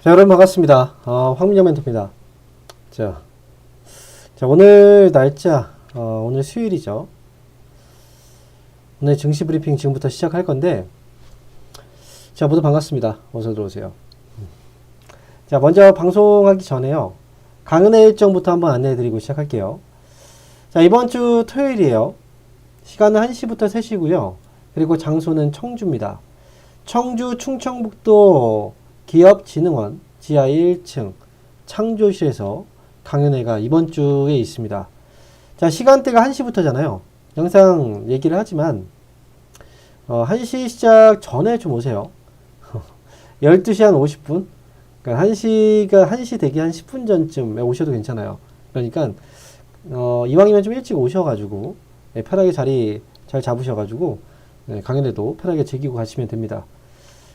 자, 여러분 반갑습니다. 어, 황민영 멘토입니다. 자, 자 오늘 날짜, 어, 오늘 수요일이죠. 오늘 증시 브리핑 지금부터 시작할 건데, 자, 모두 반갑습니다. 어서 들어오세요. 자, 먼저 방송하기 전에요. 강은혜 일정부터 한번 안내해드리고 시작할게요. 자, 이번 주 토요일이에요. 시간은 1시부터 3시고요. 그리고 장소는 청주입니다. 청주 충청북도 기업진흥원 지하 1층 창조실에서 강연회가 이번 주에 있습니다. 자, 시간대가 1시부터잖아요. 영상 얘기를 하지만, 어, 1시 시작 전에 좀 오세요. 12시 한 50분? 그러니까 1시가, 1시 되기 한 10분 전쯤에 오셔도 괜찮아요. 그러니까, 어, 이왕이면 좀 일찍 오셔가지고, 예, 편하게 자리 잘 잡으셔가지고, 네, 강연회도 편하게 즐기고 가시면 됩니다.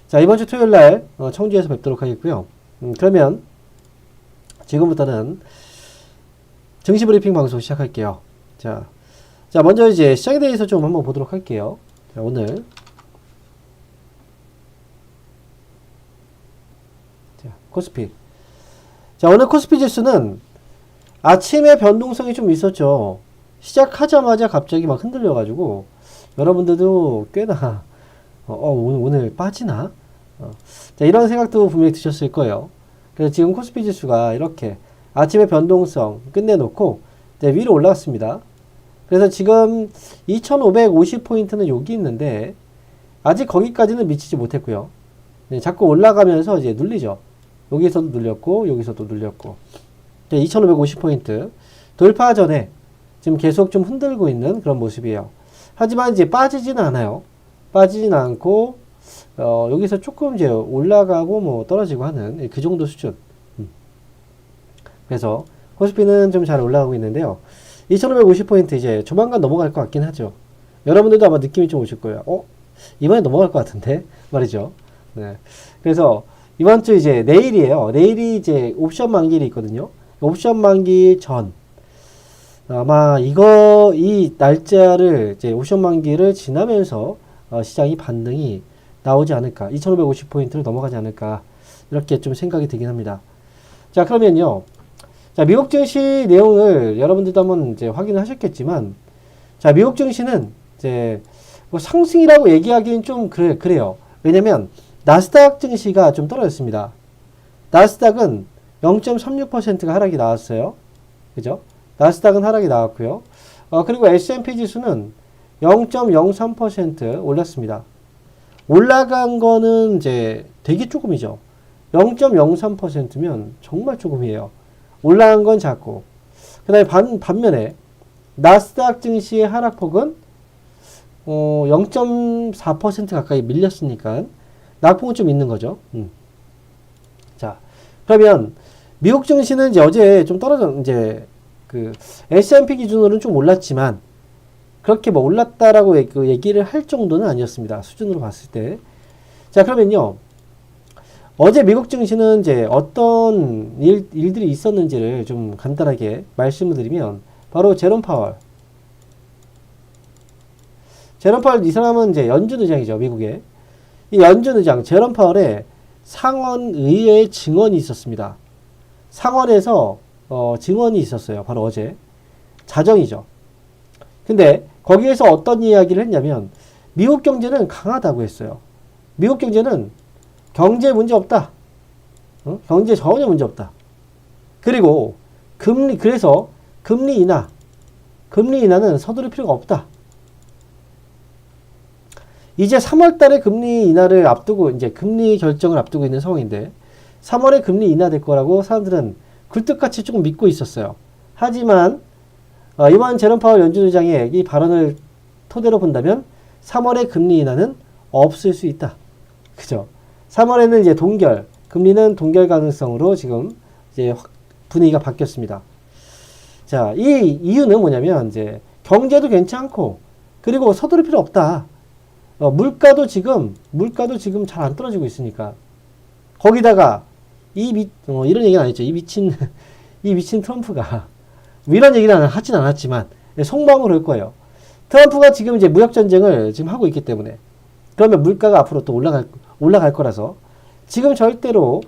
자, 이번 주 토요일 날 어, 청주에서 뵙도록 하겠고요. 음, 그러면 지금부터는 증시 브리핑 방송 시작할게요. 자, 자, 먼저 이제 시장에 대해서 좀 한번 보도록 할게요. 자, 오늘 자, 코스피. 자, 오늘 코스피 지수는 아침에 변동성이 좀 있었죠. 시작하자마자 갑자기 막 흔들려가지고 여러분들도 꽤나 어, 어, 오늘, 오늘 빠지나? 어, 자, 이런 생각도 분명히 드셨을 거예요. 그래서 지금 코스피 지수가 이렇게 아침에 변동성 끝내놓고 위로 올라갔습니다. 그래서 지금 2550포인트는 여기 있는데 아직 거기까지는 미치지 못했고요. 네, 자꾸 올라가면서 이제 눌리죠. 여기서도 눌렸고 여기서도 눌렸고 2550포인트 돌파 전에 지금 계속 좀 흔들고 있는 그런 모습이에요. 하지만 이제 빠지지는 않아요. 빠지진 않고 어, 여기서 조금 이제 올라가고 뭐 떨어지고 하는 그 정도 수준. 음. 그래서 코스피는 좀 잘 올라가고 있는데요. 2550포인트 이제 조만간 넘어갈 것 같긴 하죠. 여러분들도 아마 느낌이 좀 오실 거예요. 어? 이번에 넘어갈 것 같은데? 말이죠. 네. 그래서 이번 주 이제 내일이에요. 내일이 이제 옵션 만기일이 있거든요. 옵션 만기 전. 아마 이거, 이 날짜를 이제 옵션 만기를 지나면서 어, 시장이 반등이 나오지 않을까. 2550포인트를 넘어가지 않을까. 이렇게 좀 생각이 들긴 합니다. 자, 그러면요. 자, 미국 증시 내용을 여러분들도 한번 이제 확인을 하셨겠지만, 자, 미국 증시는 이제 뭐 상승이라고 얘기하기는 좀 그래, 그래요. 왜냐면, 나스닥 증시가 좀 떨어졌습니다. 나스닥은 0.36%가 하락이 나왔어요. 그죠? 나스닥은 하락이 나왔고요. 어, 그리고 S&P 지수는 0.03% 올랐습니다. 올라간 거는 이제 되게 조금이죠. 0.03%면 정말 조금이에요. 올라간 건 작고. 그 다음에 반, 반면에 나스닥 증시의 하락폭은 어, 0.4% 가까이 밀렸으니까 낙폭은 좀 있는 거죠. 음. 자, 그러면 미국 증시는 이제 어제 좀 떨어져 이제 그 S&P 기준으로는 좀 올랐지만 그렇게 뭐 올랐다라고 얘- 그 얘기를 할 정도는 아니었습니다. 수준으로 봤을 때. 자, 그러면요. 어제 미국 증시는 이제 어떤 일, 일들이 있었는지를 좀 간단하게 말씀을 드리면 바로 제롬 파월. 제롬 파월 이 사람은 이제 연준 의장이죠, 미국의. 이 연준 의장 제롬 파월의 상원 의회의 증언이 있었습니다. 상원에서 어, 증언이 있었어요. 바로 어제. 자정이죠. 근데 거기에서 어떤 이야기를 했냐면 미국 경제는 강하다고 했어요. 미국 경제는 경제 문제 없다. 어? 경제 전혀 문제 없다. 그리고 금리 그래서 금리 인하 금리 인하는 서두를 필요가 없다. 이제 3월 달에 금리 인하를 앞두고 이제 금리 결정을 앞두고 있는 상황인데 3월에 금리 인하될 거라고 사람들은 굴뚝같이 조금 믿고 있었어요. 하지만 어, 이번 제롬 파월 연준 의장의 이 발언을 토대로 본다면 3월에 금리 인하는 없을 수 있다. 그죠? 3월에는 이제 동결, 금리는 동결 가능성으로 지금 이제 확- 분위기가 바뀌었습니다. 자, 이 이유는 뭐냐면 이제 경제도 괜찮고 그리고 서두를 필요 없다. 어, 물가도 지금 물가도 지금 잘 안 떨어지고 있으니까 거기다가 이 미, 어, 이런 얘기는 안 했죠. 이 미친 이 미친 트럼프가 뭐 이런 얘기는 하진 않았지만 속마음으로 할 거예요. 트럼프가 지금 이제 무역 전쟁을 지금 하고 있기 때문에 그러면 물가가 앞으로 또 올라갈 올라갈 거라서 지금 절대로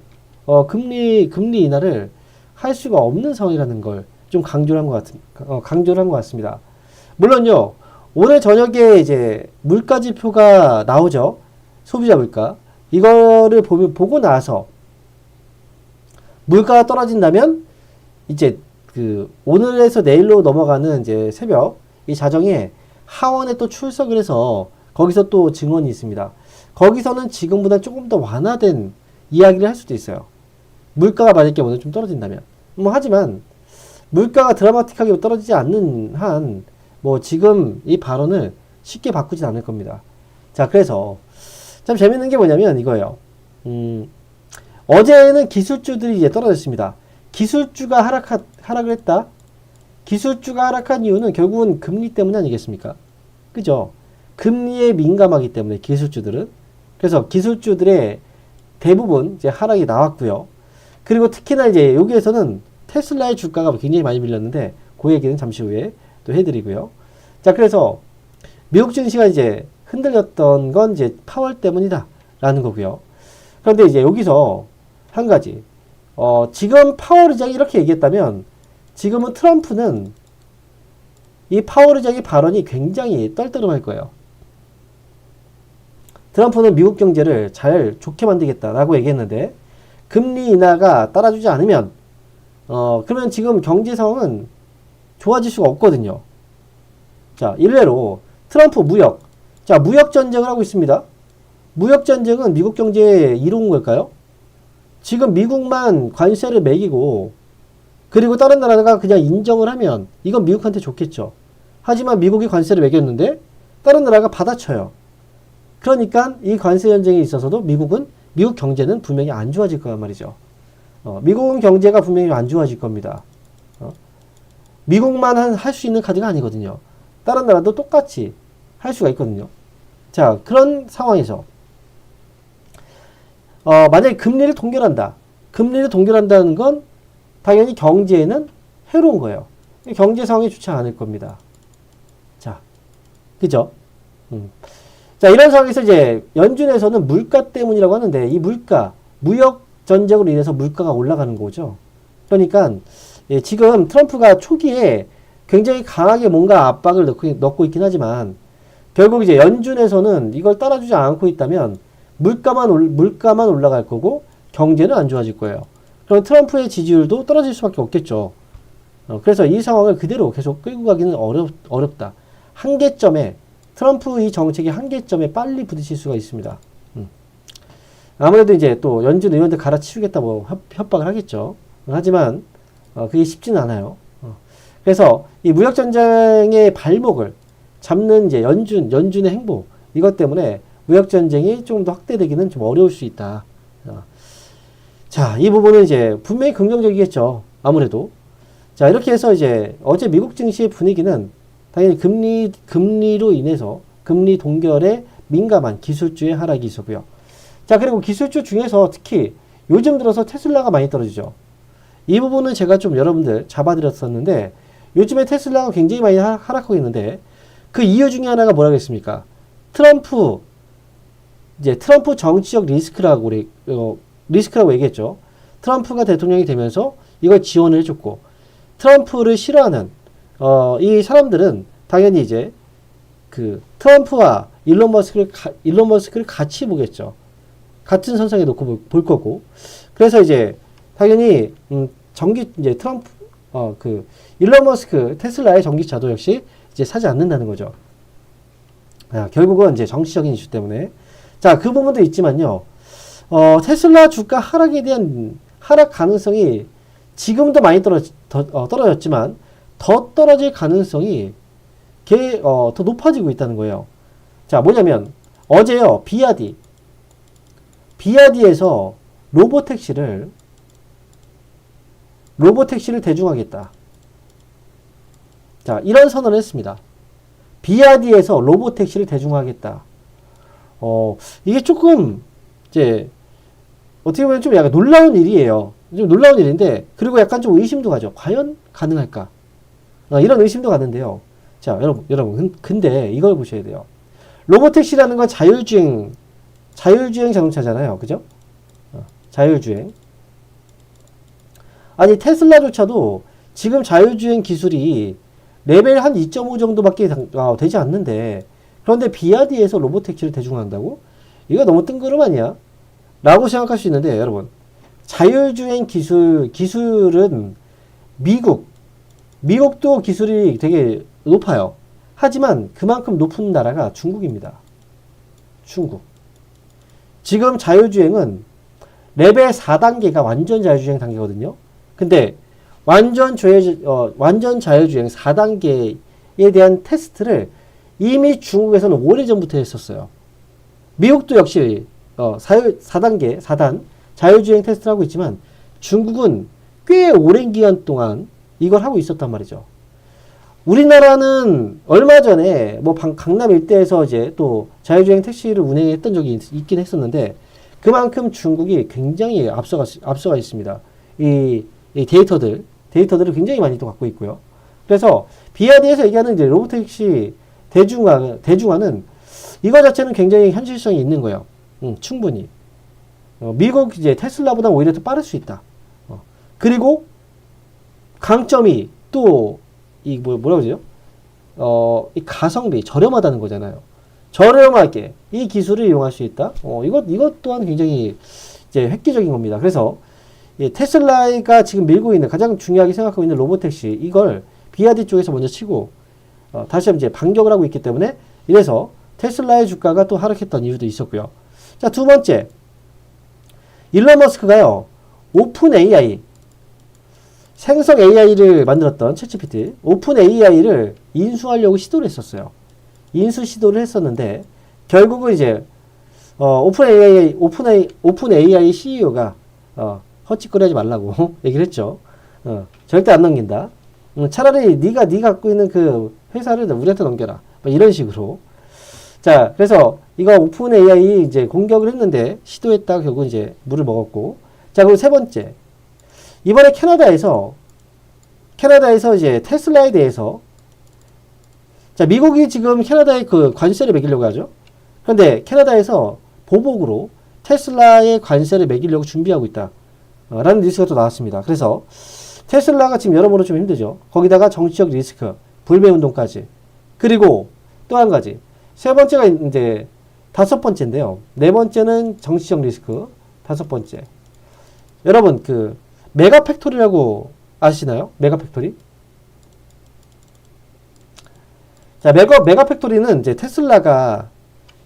어, 금리 금리 인하를 할 수가 없는 상황이라는 걸 좀 강조를 한 것 같은 어, 강조를 한 것 같습니다. 물론요 오늘 저녁에 이제 물가 지표가 나오죠 소비자 물가 이거를 보면 보고 나서 물가가 떨어진다면 이제 그 오늘에서 내일로 넘어가는 이제 새벽 이 자정에 하원에 또 출석을 해서 거기서 또 증언이 있습니다. 거기서는 지금보다 조금 더 완화된 이야기를 할 수도 있어요. 물가가 만약에 오늘 좀 떨어진다면. 뭐 하지만 물가가 드라마틱하게 떨어지지 않는 한 뭐 지금 이 발언을 쉽게 바꾸진 않을 겁니다. 자, 그래서 참 재밌는 게 뭐냐면 이거예요. 음, 어제는 기술주들이 이제 떨어졌습니다. 기술주가 하락 하락을 했다. 기술주가 하락한 이유는 결국은 금리 때문 아니겠습니까? 그죠? 금리에 민감하기 때문에 기술주들은 그래서 기술주들의 대부분 이제 하락이 나왔고요. 그리고 특히나 이제 여기에서는 테슬라의 주가가 굉장히 많이 밀렸는데 그 얘기는 잠시 후에 또 해드리고요. 자, 그래서 미국 증시가 이제 흔들렸던 건 이제 파월 때문이다라는 거고요. 그런데 이제 여기서 한 가지 어, 지금 파월 의장이 이렇게 얘기했다면 지금은 트럼프는 이 파월 의장의 발언이 굉장히 떨떠름할 거예요. 트럼프는 미국 경제를 잘 좋게 만들겠다라고 얘기했는데 금리 인하가 따라주지 않으면 어 그러면 지금 경제 상황은 좋아질 수가 없거든요. 자, 일례로 트럼프 무역. 자, 무역 전쟁을 하고 있습니다. 무역 전쟁은 미국 경제에 이로운 걸까요? 지금 미국만 관세를 매기고 그리고 다른 나라가 그냥 인정을 하면 이건 미국한테 좋겠죠. 하지만 미국이 관세를 매겼는데 다른 나라가 받아쳐요. 그러니까 이 관세 전쟁에 있어서도 미국은 미국 경제는 분명히 안 좋아질 거란 말이죠. 어, 미국은 경제가 분명히 안 좋아질 겁니다. 어, 미국만 할 수 있는 카드가 아니거든요. 다른 나라도 똑같이 할 수가 있거든요. 자, 그런 상황에서 어, 만약에 금리를 동결한다. 금리를 동결한다는 건 당연히 경제에는 해로운 거예요. 경제 상황이 좋지 않을 겁니다. 자, 그죠? 음. 자, 이런 상황에서 이제 연준에서는 물가 때문이라고 하는데 이 물가, 무역 전쟁으로 인해서 물가가 올라가는 거죠. 그러니까 예, 지금 트럼프가 초기에 굉장히 강하게 뭔가 압박을 넣고, 넣고 있긴 하지만 결국 이제 연준에서는 이걸 따라주지 않고 있다면 물가만 올, 물가만 올라갈 거고 경제는 안 좋아질 거예요. 그럼 트럼프의 지지율도 떨어질 수밖에 없겠죠. 어, 그래서 이 상황을 그대로 계속 끌고 가기는 어렵, 어렵다. 한계점에 트럼프 이 정책의 한계점에 빨리 부딪힐 수가 있습니다. 음. 아무래도 이제 또 연준 의원들 갈아치우겠다고 협, 협박을 하겠죠. 하지만 어, 그게 쉽지는 않아요. 어. 그래서 이 무역 전쟁의 발목을 잡는 이제 연준, 연준의 행보 이것 때문에 무역 전쟁이 좀더 확대되기는 좀 어려울 수 있다. 어. 자, 이 부분은 이제 분명히 긍정적이겠죠. 아무래도. 자, 이렇게 해서 이제 어제 미국 증시의 분위기는 당연히 금리, 금리로 인해서 금리 동결에 민감한 기술주의 하락이 있었고요. 자, 그리고 기술주 중에서 특히 요즘 들어서 테슬라가 많이 떨어지죠. 이 부분은 제가 좀 여러분들 잡아드렸었는데 요즘에 테슬라가 굉장히 많이 하- 하락하고 있는데 그 이유 중에 하나가 뭐라겠습니까? 트럼프 이제 트럼프 정치적 리스크라고 우리 어, 리스크라고 얘기했죠. 트럼프가 대통령이 되면서 이걸 지원을 해줬고 트럼프를 싫어하는 어, 이 사람들은 당연히 이제 그 트럼프와 일론 머스크를 가, 일론 머스크를 같이 보겠죠. 같은 선상에 놓고 볼, 볼 거고 그래서 이제 당연히 음, 전기 이제 트럼프 어 그 일론 머스크 테슬라의 전기차도 역시 이제 사지 않는다는 거죠. 아, 결국은 이제 정치적인 이슈 때문에 자 그 부분도 있지만요. 어, 테슬라 주가 하락에 대한 하락 가능성이 지금도 많이 떨어 더, 어, 떨어졌지만 더 떨어질 가능성이 개, 어, 더 높아지고 있다는 거예요. 자 뭐냐면 어제요 비아디 비아디에서 로보택시를 로보택시를 대중화하겠다. 자, 이런 선언을 했습니다. 비아디에서 로보택시를 대중화하겠다. 어, 이게 조금, 이제, 어떻게 보면 좀 약간 놀라운 일이에요. 좀 놀라운 일인데, 그리고 약간 좀 의심도 가죠. 과연 가능할까? 어, 이런 의심도 가는데요. 자, 여러분, 여러분, 근- 근데 이걸 보셔야 돼요. 로보택시라는 건 자율주행, 자율주행 자동차잖아요. 그죠? 어, 자율주행. 아니 테슬라조차도 지금 자율주행 기술이 레벨 한 2.5 정도밖에 당- 어, 되지 않는데 그런데 비아디에서 로보택시를 대중화한다고? 이거 너무 뜬구름 아니야? 라고 생각할 수 있는데 여러분 자율주행 기술 기술은 미국 미국도 기술이 되게 높아요. 하지만 그만큼 높은 나라가 중국입니다. 중국. 지금 자율주행은 레벨 4단계가 완전 자율주행 단계거든요. 근데 완전 조회, 어, 완전 자율주행 4단계에 대한 테스트를 이미 중국에서는 오래전부터 했었어요. 미국도 역시 어, 4, 4단계, 4단 자율주행 테스트를 하고 있지만 중국은 꽤 오랜 기간 동안 이걸 하고 있었단 말이죠. 우리나라는 얼마 전에 뭐 방- 강남 일대에서 이제 또 자율주행 택시를 운행했던 적이 있, 있긴 했었는데 그만큼 중국이 굉장히 앞서가 앞서가 있습니다. 이, 이 데이터들 데이터들을 굉장히 많이 또 갖고 있고요. 그래서 비아디에서 얘기하는 이제 로보택시 대중화 대중화는 이거 자체는 굉장히 현실성이 있는 거예요. 음, 충분히 어, 미국 이제 테슬라보다 오히려 더 빠를 수 있다. 어, 그리고 강점이 또 이 뭐 뭐라 그러죠? 어, 이 가성비 저렴하다는 거잖아요. 저렴하게 이 기술을 이용할 수 있다. 어, 이것 이것 또한 굉장히 이제 획기적인 겁니다. 그래서 이 테슬라가 지금 밀고 있는 가장 중요하게 생각하고 있는 로보택시 이걸 비아디 쪽에서 먼저 치고 어, 다시 한번 이제 반격을 하고 있기 때문에 이래서 테슬라의 주가가 또 하락했던 이유도 있었고요. 자, 두 번째. 일론 머스크가요. 오픈 AI 생성 AI를 만들었던 챗GPT 오픈 AI를 인수하려고 시도를 했었어요. 인수 시도를 했었는데 결국은 이제 어, 오픈 AI 오픈 AI 오픈 AI CEO가 어, 헛짓거리하지 말라고 얘기를 했죠. 어, 절대 안 넘긴다. 음, 차라리 네가 네 갖고 있는 그 회사를 우리한테 넘겨라. 뭐 이런 식으로. 자, 그래서 이거 오픈 AI 이제 공격을 했는데 시도했다가 결국 이제 물을 먹었고. 자, 그리고 세 번째. 이번에 캐나다에서 캐나다에서 이제 테슬라에 대해서 자, 미국이 지금 캐나다에 그 관세를 매기려고 하죠. 그런데 캐나다에서 보복으로 테슬라의 관세를 매기려고 준비하고 있다. 어, 라는 뉴스가 또 나왔습니다. 그래서 테슬라가 지금 여러모로 좀 힘들죠. 거기다가 정치적 리스크, 불매 운동까지. 그리고 또 한 가지. 세 번째가 이제 다섯 번째인데요. 네 번째는 정치적 리스크. 다섯 번째. 여러분 그 메가 팩토리라고 아시나요? 메가 팩토리? 자, 메가 메가 팩토리는 이제 테슬라가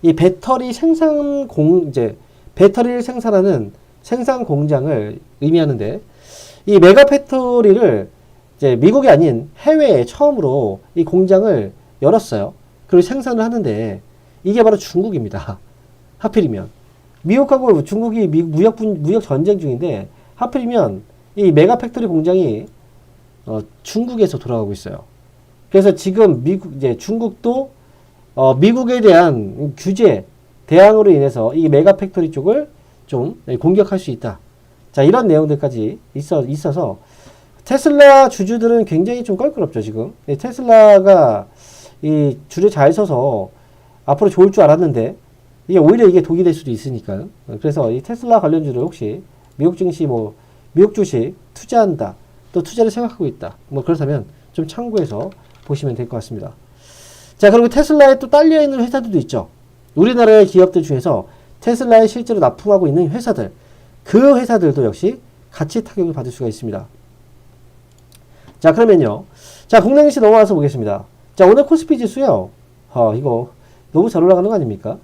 이 배터리 생산 공 이제 배터리를 생산하는 생산 공장을 의미하는데 이 메가 팩토리를 이제 미국이 아닌 해외에 처음으로 이 공장을 열었어요. 그리고 생산을 하는데 이게 바로 중국입니다. 하필이면 미국하고 중국이 미- 무역 분, 무역 전쟁 중인데 하필이면 이 메가 팩토리 공장이 어, 중국에서 돌아가고 있어요. 그래서 지금 미국 이제 중국도 어, 미국에 대한 규제 대항으로 인해서 이 메가 팩토리 쪽을 좀 공격할 수 있다. 자 이런 내용들까지 있어 있어서 테슬라 주주들은 굉장히 좀 껄끄럽죠 지금. 이 테슬라가 이 줄을 잘 서서 앞으로 좋을 줄 알았는데 이게 오히려 이게 독이 될 수도 있으니까요. 그래서 이 테슬라 관련주를 혹시 미국 증시 뭐 미국 주식 투자한다 또 투자를 생각하고 있다 뭐 그렇다면 좀 참고해서 보시면 될 것 같습니다. 자 그리고 테슬라에 또 딸려 있는 회사들도 있죠. 우리나라의 기업들 중에서 테슬라에 실제로 납품하고 있는 회사들 그 회사들도 역시 같이 타격을 받을 수가 있습니다. 자 그러면요. 자 국내 증시 넘어와서 보겠습니다. 자 오늘 코스피 지수요. 어 이거 너무 잘 올라가는 거 아닙니까?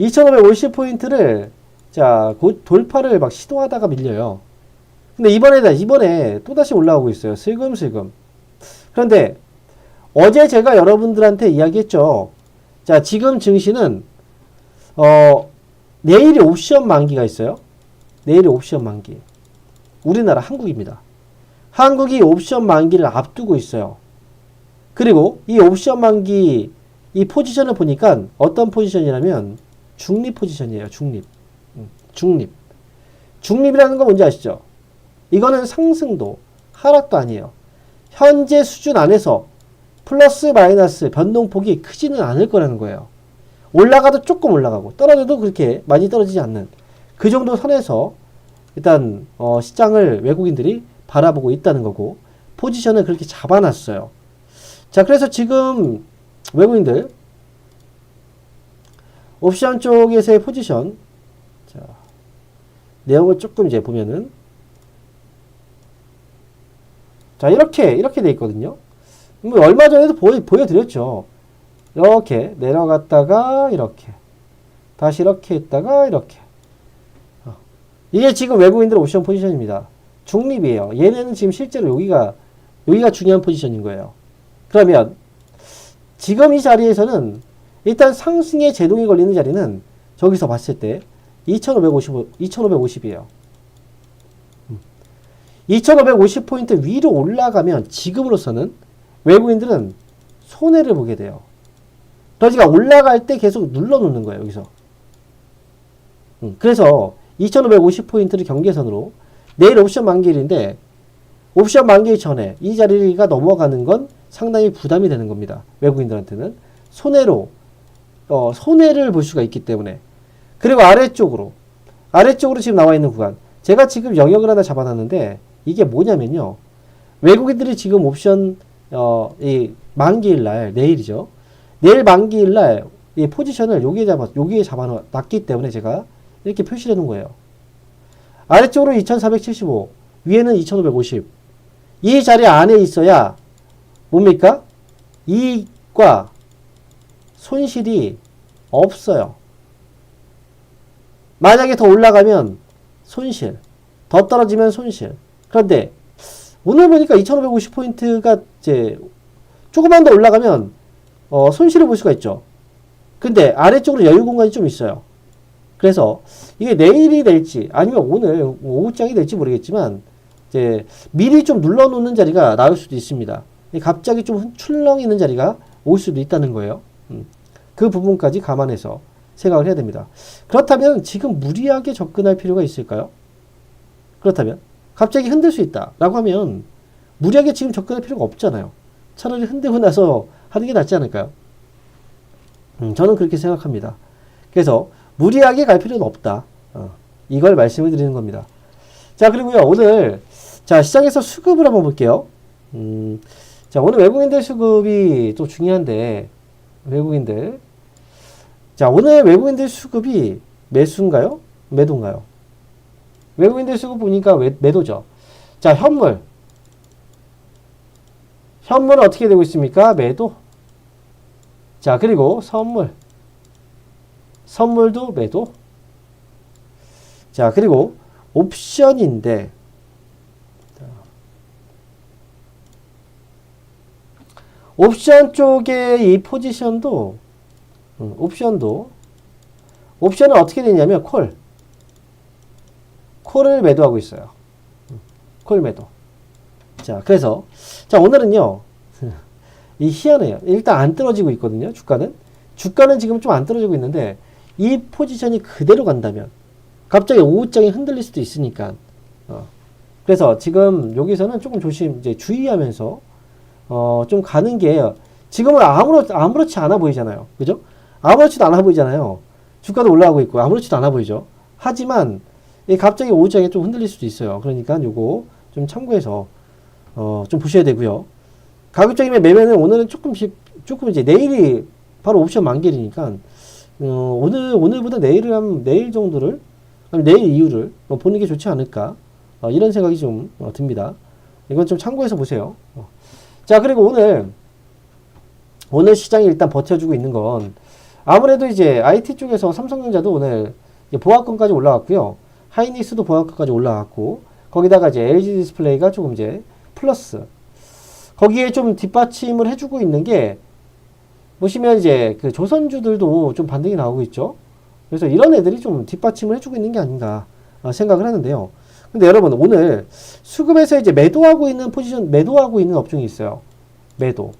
2550포인트를 자 곧 돌파를 막 시도하다가 밀려요. 근데 이번에 이번에 또 다시 올라오고 있어요. 슬금슬금. 그런데 어제 제가 여러분들한테 이야기했죠. 자 지금 증시는 어 내일이 옵션 만기가 있어요. 내일이 옵션 만기. 우리나라 한국입니다. 한국이 옵션 만기를 앞두고 있어요. 그리고 이 옵션 만기 이 포지션을 보니까 어떤 포지션이냐면 중립 포지션이에요. 중립. 음, 중립. 중립이라는 거 뭔지 아시죠? 이거는 상승도 하락도 아니에요. 현재 수준 안에서 플러스 마이너스 변동폭이 크지는 않을 거라는 거예요. 올라가도 조금 올라가고 떨어져도 그렇게 많이 떨어지지 않는 그 정도 선에서 일단 어, 시장을 외국인들이 바라보고 있다는 거고 포지션을 그렇게 잡아놨어요. 자 그래서 지금 외국인들 옵션 쪽에서의 포지션 자 내용을 조금 이제 보면은 자 이렇게 이렇게 돼 있거든요. 뭐 얼마 전에도 보여, 보여드렸죠. 이렇게 내려갔다가 이렇게 다시 이렇게 했다가 이렇게 어. 이게 지금 외국인들 옵션 포지션입니다. 중립이에요. 얘네는 지금 실제로 여기가 여기가 중요한 포지션인 거예요. 그러면 지금 이 자리에서는 일단 상승의 제동이 걸리는 자리는 저기서 봤을 때 2550, 2550이에요. 2550포인트 위로 올라가면 지금으로서는 외국인들은 손해를 보게 돼요. 그러니까 올라갈 때 계속 눌러놓는 거예요, 여기서. 음, 그래서 2550포인트를 경계선으로 내일 옵션 만기일인데 옵션 만기일 전에 이 자리가 넘어가는 건 상당히 부담이 되는 겁니다. 외국인들한테는. 손해로 어, 손해를 볼 수가 있기 때문에. 그리고 아래쪽으로 아래쪽으로 지금 나와 있는 구간. 제가 지금 영역을 하나 잡아놨는데 이게 뭐냐면요. 외국인들이 지금 옵션 어, 이 만기일 날 내일이죠. 내일 만기일 날 이 포지션을 여기에 잡아 여기에 잡아놨기 때문에 제가 이렇게 해놓은 거예요 아래쪽으로 2475 위에는 2550 이 자리 안에 있어야 뭡니까? 이익과 손실이 없어요. 만약에 더 올라가면 손실, 더 떨어지면 손실. 그런데 오늘 보니까 2550포인트가 이제 조금만 더 올라가면 어, 손실을 볼 수가 있죠. 근데 아래쪽으로 여유 공간이 좀 있어요. 그래서 이게 내일이 될지 아니면 오늘 오후장이 될지 모르겠지만 이제 미리 좀 눌러놓는 자리가 나올 수도 있습니다. 갑자기 좀 출렁이는 자리가 올 수도 있다는 거예요. 음. 그 부분까지 감안해서 생각을 해야 됩니다. 그렇다면 지금 무리하게 접근할 필요가 있을까요? 그렇다면 갑자기 흔들 수 있다라고 하면 무리하게 지금 접근할 필요가 없잖아요. 차라리 흔들고 나서 하는 게 낫지 않을까요? 음, 저는 그렇게 생각합니다. 그래서 무리하게 갈 필요는 없다. 어, 이걸 말씀을 드리는 겁니다. 자 그리고요 오늘 자 시장에서 수급을 한번 볼게요. 음, 자 오늘 외국인들 수급이 또 중요한데 외국인들 자 오늘 외국인들 수급이 매수인가요? 매도인가요? 외국인들 수급 보니까 매, 매도죠. 자 현물 현물은 어떻게 되고 있습니까? 매도. 자 그리고 선물 선물도 매도. 자 그리고 옵션인데 옵션 쪽의 이 포지션도 음, 옵션도 옵션은 어떻게 되냐면 콜 콜을 매도하고 있어요. 음, 콜 매도. 자, 그래서 자 오늘은요 이 희한해요. 일단 안 떨어지고 있거든요. 주가는 주가는 지금 좀 안 떨어지고 있는데 이 포지션이 그대로 간다면 갑자기 오후장이 흔들릴 수도 있으니까 어. 그래서 지금 여기서는 조금 조심 이제 주의하면서 어, 좀 가는 게 지금은 아무렇 아무렇지 않아 보이잖아요. 그죠? 아무렇지도 않아 보이잖아요. 주가도 올라가고 있고 아무렇지도 않아 보이죠. 하지만 이 갑자기 오후장에 좀 흔들릴 수도 있어요. 그러니까 요거 좀 참고해서 어, 좀 보셔야 되고요. 가급적이면 매매는 오늘은 조금 조금 이제 내일이 바로 옵션 만기이니까 어, 오늘 오늘보다 내일을 한 내일 정도를 내일 이후를 뭐 보는 게 좋지 않을까 어, 이런 생각이 좀 어, 듭니다. 이건 좀 참고해서 보세요. 어. 자 그리고 오늘 오늘 시장이 일단 버텨주고 있는 건 아무래도 이제 IT 쪽에서 삼성전자도 오늘 보합권까지 올라왔고요. 하이닉스도 보합권까지 올라왔고 거기다가 이제 LG 디스플레이가 조금 이제 플러스 거기에 좀 뒷받침을 해주고 있는 게 보시면 이제 그 조선주들도 좀 반등이 나오고 있죠. 그래서 이런 애들이 좀 뒷받침을 해주고 있는 게 아닌가 어, 생각을 하는데요. 근데 여러분 오늘 수급에서 이제 매도하고 있는 포지션 매도하고 있는 업종이 있어요. 매도.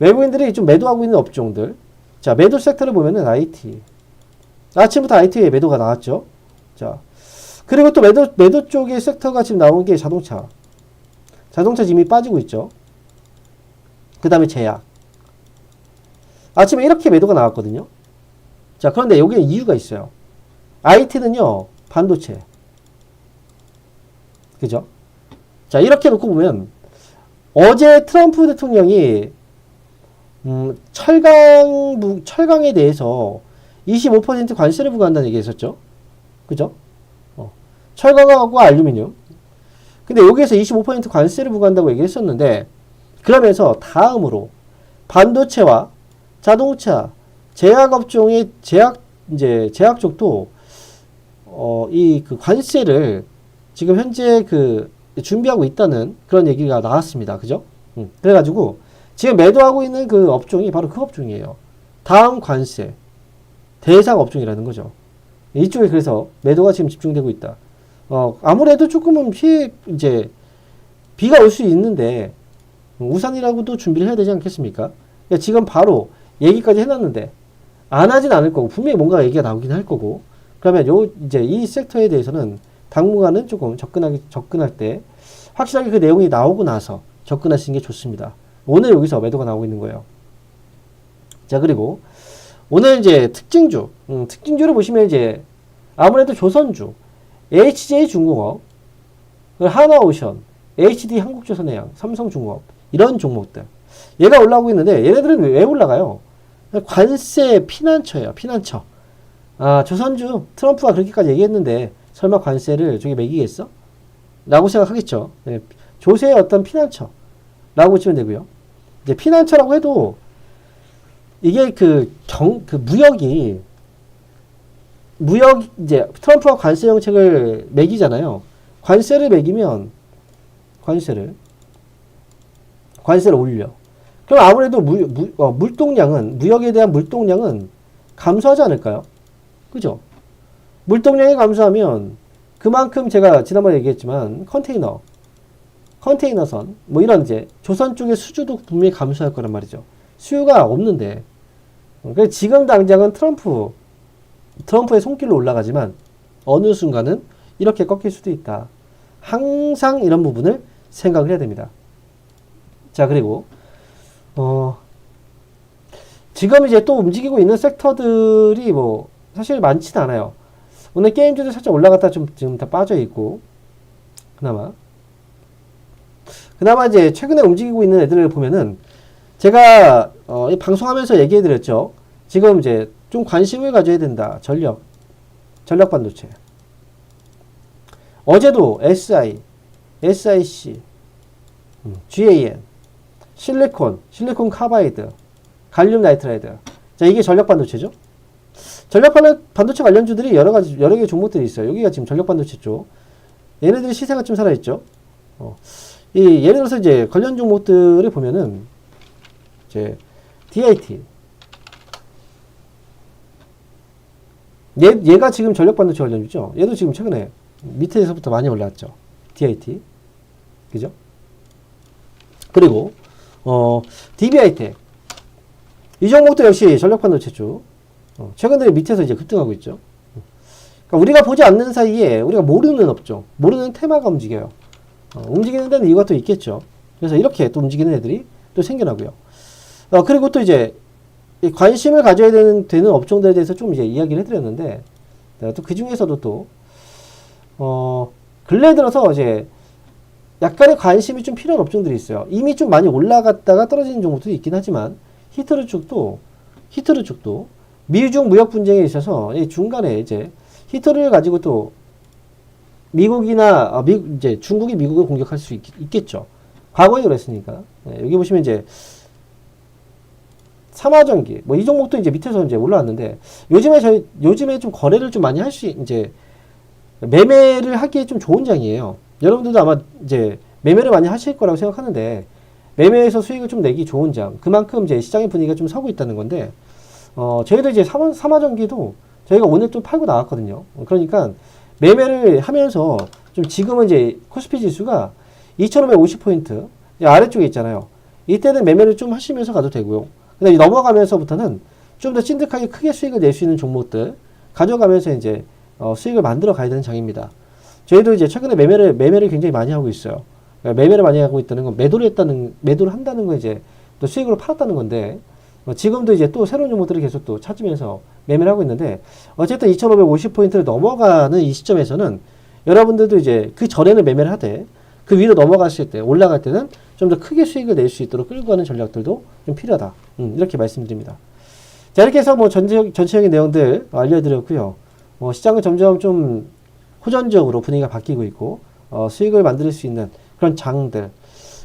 외국인들이 좀 매도하고 있는 업종들. 자, 매도 섹터를 보면은 IT. 아침부터 IT에 매도가 나왔죠. 자. 그리고 또 매도 매도 쪽의 섹터가 지금 나온 게 자동차. 자동차 이미 빠지고 있죠. 그 다음에 제약. 아침에 이렇게 매도가 나왔거든요. 자, 그런데 여기에 이유가 있어요. IT는요, 반도체. 그죠? 자, 이렇게 놓고 보면, 어제 트럼프 대통령이, 음, 철강, 철강에 대해서 25% 관세를 부과한다는 얘기 했었죠. 그죠? 어. 철강하고 알루미늄. 근데 여기에서 25% 관세를 부과한다고 얘기했었는데, 그러면서 다음으로 반도체와 자동차, 제약 업종의 제약 이제 제약 쪽도 어, 이 그 관세를 지금 현재 그 준비하고 있다는 그런 얘기가 나왔습니다. 그죠? 음, 그래가지고 지금 매도하고 있는 그 업종이 바로 그 업종이에요. 다음 관세 대상 업종이라는 거죠. 이쪽에 그래서 매도가 지금 집중되고 있다. 어, 아무래도 조금은 피해 이제 비가 올 수 있는데 우산이라고도 준비를 해야 되지 않겠습니까? 그러니까 지금 바로 얘기까지 해놨는데 안 하진 않을 거고 분명히 뭔가 얘기가 나오긴 할 거고 그러면 요 이제 이 섹터에 대해서는 당분간은 조금 접근하기 접근할 때 확실하게 그 내용이 나오고 나서 접근하시는 게 좋습니다. 오늘 여기서 매도가 나오고 있는 거예요. 자 그리고 오늘 이제 특징주 음, 특징주를 보시면 이제 아무래도 조선주 HJ 중공업 하나오션 HD 한국조선해양 삼성중공업 이런 종목들 얘가 올라오고 있는데 얘네들은 왜 올라가요? 관세 피난처예요. 피난처. 아, 조선주 트럼프가 그렇게까지 얘기했는데 설마 관세를 저기 매기겠어? 라고 생각하겠죠. 네, 조세의 어떤 피난처. 라고 치면 되고요. 이제 피난처라고 해도 이게 그 경, 그 무역이 무역 이제 트럼프가 관세 정책을 매기잖아요. 관세를 매기면 관세를 관세를 올려. 그럼 아무래도 물, 물, 어, 물동량은, 무역에 대한 물동량은 감소하지 않을까요? 그죠? 물동량이 감소하면 그만큼 제가 지난번에 얘기했지만 컨테이너, 컨테이너선, 뭐 이런 이제 조선 쪽의 수주도 분명히 감소할 거란 말이죠. 수요가 없는데. 그러니까 지금 당장은 트럼프, 트럼프의 손길로 올라가지만 어느 순간은 이렇게 꺾일 수도 있다. 항상 이런 부분을 생각을 해야 됩니다. 자, 그리고 어, 지금 이제 또 움직이고 있는 섹터들이 뭐 사실 많지는 않아요. 오늘 게임주도 살짝 올라갔다 좀 지금 다 빠져 있고 그나마 그나마 이제 최근에 움직이고 있는 애들을 보면은 제가 어, 방송하면서 얘기해 드렸죠. 지금 이제 좀 관심을 가져야 된다. 전력 전력 반도체. 어제도 SI, SIC, 음, GAN 실리콘, 실리콘 카바이드, 갈륨 나이트라이드. 자, 이게 전력 반도체죠. 전력 반도체 관련주들이 여러 가지, 여러 개의 종목들이 있어요. 여기가 지금 전력 반도체 쪽. 얘네들이 시세가 좀 살아 있죠. 어. 이, 예를 들어서 이제 관련 종목들을 보면은, 이제 DIT. 얘, 얘가 지금 전력 반도체 관련주죠. 얘도 지금 최근에 밑에서부터 많이 올라왔죠. DIT. 그죠? 그리고, 어, DBI텍. 이 종목도 역시 전력 반도체주. 어, 최근에 밑에서 이제 급등하고 있죠. 그러니까 우리가 보지 않는 사이에 우리가 모르는 업종, 모르는 테마가 움직여요. 어, 움직이는 데는 이유가 또 있겠죠. 그래서 이렇게 또 움직이는 애들이 또 생겨나고요. 어, 그리고 또 이제 이 관심을 가져야 되는, 되는 업종들에 대해서 좀 이제 이야기를 해드렸는데, 또 그 중에서도 또, 어, 근래 들어서 이제 약간의 관심이 좀 필요한 업종들이 있어요. 이미 좀 많이 올라갔다가 떨어지는 종목도 있긴 하지만, 히트루 쪽도, 히트루 쪽도 미중 무역 분쟁에 있어서 이 중간에 이제 히트를 가지고 또 미국이나 아, 미, 이제 중국이 미국을 공격할 수 있, 겠죠 과거에 그랬으니까 네, 여기 보시면 이제 삼화전기 뭐 이 종목도 이제 밑에서 이제 올라왔는데 요즘에 저희 요즘에 좀 거래를 좀 많이 할 수 이제 매매를 하기에 좀 좋은 장이에요. 여러분들도 아마 이제 매매를 많이 하실 거라고 생각하는데 매매에서 수익을 좀 내기 좋은 장 그만큼 이제 시장의 분위기가 좀 서고 있다는 건데 어 저희도 이제 삼화, 삼화전기도 저희가 오늘 좀 팔고 나왔거든요. 그러니까 매매를 하면서 좀 지금은 이제 코스피 지수가 2550포인트 아래쪽에 있잖아요. 이때는 매매를 좀 하시면서 가도 되고요. 근데 넘어가면서부터는 좀 더 찐득하게 크게 수익을 낼 수 있는 종목들 가져가면서 이제 어, 수익을 만들어 가야 되는 장입니다. 저희도 이제 최근에 매매를 매매를 굉장히 많이 하고 있어요. 그러니까 매매를 많이 하고 있다는 건 매도를 했다는 매도를 한다는 건 이제 또 수익으로 팔았다는 건데 어, 지금도 이제 또 새로운 종목들을 계속 또 찾으면서 매매를 하고 있는데 어쨌든 2,550포인트를 넘어가는 이 시점에서는 여러분들도 이제 그 전에는 매매를 하되 그 위로 넘어갔을 때 올라갈 때는 좀 더 크게 수익을 낼 수 있도록 끌고 가는 전략들도 좀 필요하다. 음, 이렇게 말씀드립니다. 자 이렇게 해서 뭐 전체, 전체적인 내용들 알려드렸고요. 뭐 시장은 점점 좀 호전적으로 분위기가 바뀌고 있고 어, 수익을 만들 수 있는 그런 장들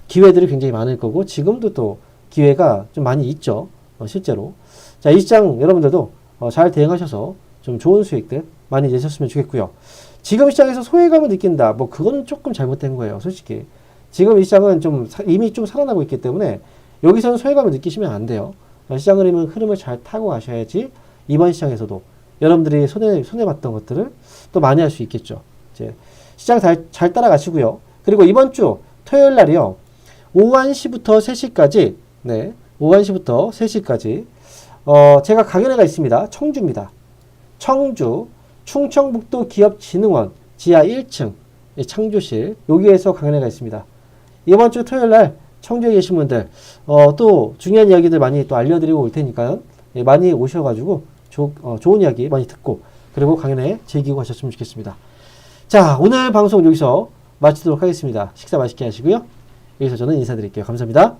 기회들이 굉장히 많을 거고 지금도 또 기회가 좀 많이 있죠. 어, 실제로. 자, 이 시장 여러분들도 어, 잘 대응하셔서 좀 좋은 수익들 많이 내셨으면 좋겠고요. 지금 시장에서 소외감을 느낀다. 뭐 그거는 조금 잘못된 거예요. 솔직히. 지금 이 시장은 좀 사- 이미 좀 살아나고 있기 때문에 여기서는 소외감을 느끼시면 안 돼요. 어, 시장 흐름을, 흐름을 잘 타고 가셔야지 이번 시장에서도 여러분들이 손해, 손해 봤던 것들을 또 많이 할 수 있겠죠. 이제 시장 잘, 잘 따라가시고요. 그리고 이번 주 토요일 날이요. 오후 1시부터 3시까지, 네. 오후 1시부터 3시까지, 어, 제가 강연회가 있습니다. 청주입니다. 청주, 충청북도 기업진흥원 지하 1층, 이 창조실, 여기에서 강연회가 있습니다. 이번 주 토요일 날 청주에 계신 분들, 어, 또 중요한 이야기들 많이 또 알려드리고 올 테니까요. 예, 많이 오셔가지고, 조, 어, 좋은 이야기 많이 듣고, 그리고 강연회 즐기고 하셨으면 좋겠습니다. 자, 오늘 방송 여기서 마치도록 하겠습니다. 식사 맛있게 하시고요. 여기서 저는 인사드릴게요. 감사합니다.